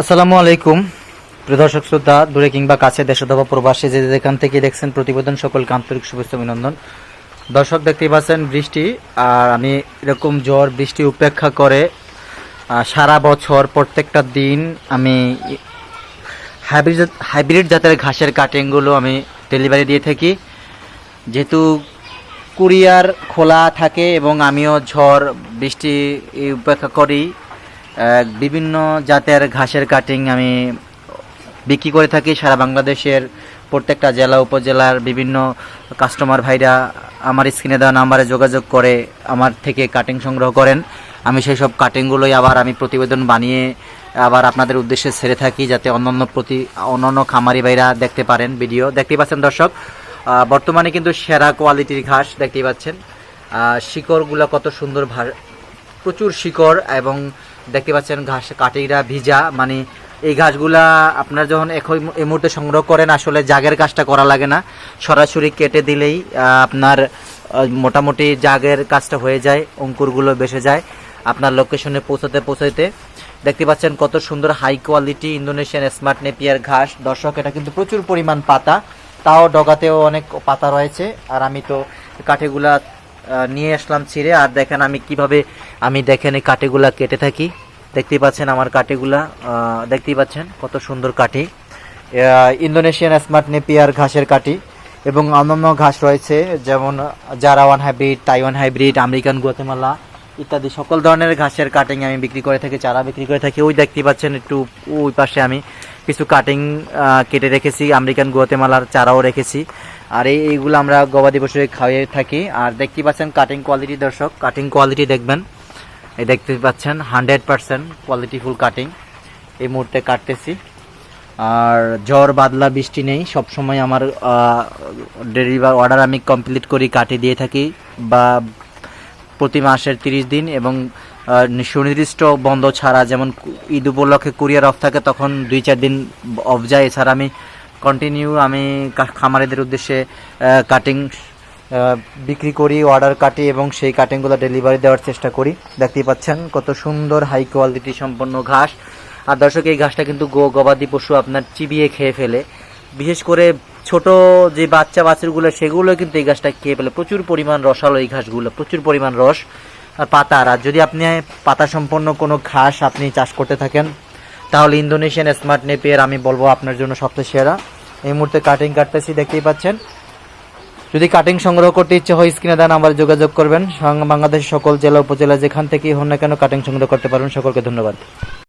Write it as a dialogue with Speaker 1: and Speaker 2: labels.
Speaker 1: আসসালামু আলাইকুম। প্রিয় দর্শক, শ্রোতা, দূরে কিংবা কাছে দেশ অথবা প্রবাসী, যে যেখান থেকে দেখছেন প্রতিবেদন, সকলকে আন্তরিক শুভেচ্ছা অভিনন্দন। দর্শক, দেখতেই পাচ্ছেন বৃষ্টি, আর আমি এরকম ঝড়, বৃষ্টি উপেক্ষা করে সারা বছর, প্রত্যেকটা দিন আমি হাইব্রিড হাইব্রিড জাতের ঘাসের কাটিংগুলো আমি ডেলিভারি দিয়ে থাকি। যেহেতু কুরিয়ার খোলা থাকে এবং আমিও ঝড়, বৃষ্টি উপেক্ষা করি বিভিন্ন জাতের ঘাসের কাটিং আমি বিক্রি করে থাকি সারা বাংলাদেশের প্রত্যেকটা জেলা, উপজেলার বিভিন্ন কাস্টমার ভাইরা আমার স্ক্রিনে দেওয়া নাম্বারে যোগাযোগ করে আমার থেকে কাটিং সংগ্রহ করেন। আমি সেই সব কাটিংগুলোই আবার আমি প্রতিবেদন বানিয়ে আবার আপনাদের উদ্দেশ্যে ছেড়ে থাকি যাতে অন্যান্য প্রতি, অন্যান্য খামারি ভাইরা দেখতে পারেন ভিডিও দেখতেই পাচ্ছেন দর্শক বর্তমানে কিন্তু সেরা কোয়ালিটির ঘাস দেখতেই পাচ্ছেন। শিকড়গুলো কত সুন্দর প্রচুর শিকড় এবং দেখতে পাচ্ছেন ঘাস কাটিরা ভিজা মানে এই ঘাসগুলা আপনার যখন এখন এই মুহূর্তে সংগ্রহ করেন, আসলে জাগের কাজটা করা লাগে না। সরাসরি কেটে দিলেই আপনার মোটামুটি জাগের কাজটা হয়ে যায়, অঙ্কুরগুলো বেসে যায়, আপনার লোকেশনে পৌঁছাতে পৌঁছাতে দেখতে পাচ্ছেন কত সুন্দর high quality Indonesian smart Napier ঘাস। দর্শক, এটা কিন্তু প্রচুর পরিমাণ পাতা, তাও ডগাতেও অনেক পাতা রয়েছে। আর আমি তো কাঠিগুলা নিয়ে আসলাম ছিঁড়ে। আর দেখেন আমি কীভাবে আমি দেখেন এই কাঠিগুলা কেটে থাকি। দেখতেই পাচ্ছেন আমার কাঠিগুলা দেখতেই পাচ্ছেন কত সুন্দর আহ, ইন্দোনেশিয়ান স্মার্ট নেপিয়ার ঘাসের কাঠি এবং অন্যান্য ঘাস রয়েছে যেমন জারাওয়ান hybrid Taiwan hybrid American Guatemala ইত্যাদি। সকল ধরনের ঘাসের কাটিং আমি বিক্রি করে থাকি চারা বিক্রি করে থাকি। ওই দেখতেই পাচ্ছেন একটু ওই পাশে আমি কিছু কাটিং কেটে রেখেছি, আমেরিকান গুয়াতেমালার চারাও রেখেছি। আর এই, এইগুলো আমরা গবাদি পশু খাইয়ে থাকি। আর দেখতেই পাচ্ছেন কাটিং কোয়ালিটি দর্শক কাটিং কোয়ালিটি দেখবেন। এই দেখতে পাচ্ছেন হান্ড্রেড পার্সেন্ট কোয়ালিটিফুল কাটিং এই মুহূর্তে কাটতেছি। আর ঝড়, বাদলা, বৃষ্টি নেই। সব সময় আমার ডেলিভার অর্ডার আমি কমপ্লিট করি কাটে দিয়ে থাকি। বা প্রতি মাসের তিরিশ দিন এবং সুনির্দিষ্ট বন্ধ ছাড়া যেমন ঈদ উপলক্ষে কুরিয়ার অফ থাকে, তখন দুই চার দিন অফ যায়। এছাড়া আমি কন্টিনিউ আমি খামারিদের উদ্দেশ্যে কাটিং বিক্রি করি অর্ডার কাটি এবং সেই কাটিংগুলো ডেলিভারি দেওয়ার চেষ্টা করি। দেখতেই পাচ্ছেন কত সুন্দর হাই কোয়ালিটি সম্পন্ন ঘাস। আর দর্শক, এই ঘাসটা কিন্তু গো গবাদি পশু আপনার চিবিয়ে খেয়ে ফেলে। বিশেষ করে ছোট যে বাচ্চা বাছুরগুলো, সেগুলো কিন্তু এই ঘাসটা খেয়ে ফেলে। প্রচুর পরিমাণ রসালো এই ঘাসগুলো, প্রচুর পরিমাণ রস আর পাতা। আর যদি আপনি পাতা সম্পন্ন কোনো ঘাস আপনি চাষ করতে থাকেন, তাহলে ইন্দোনেশিয়ান স্মার্ট নেপিয়ার আমি বলব আপনার জন্য সবচেয়ে সেরা। এই মুহূর্তে কাটিং কাটতেছি, দেখতেই পাচ্ছেন। যদি কাটিং সংগ্রহ করতে ইচ্ছে হয় স্ক্রিনে দেন আমার যোগাযোগ করবেন। বাংলাদেশের সকল জেলা, উপজেলা যেখান থেকেই হন না কেন কাটিং সংগ্রহ করতে পারবেন। সকলকে ধন্যবাদ।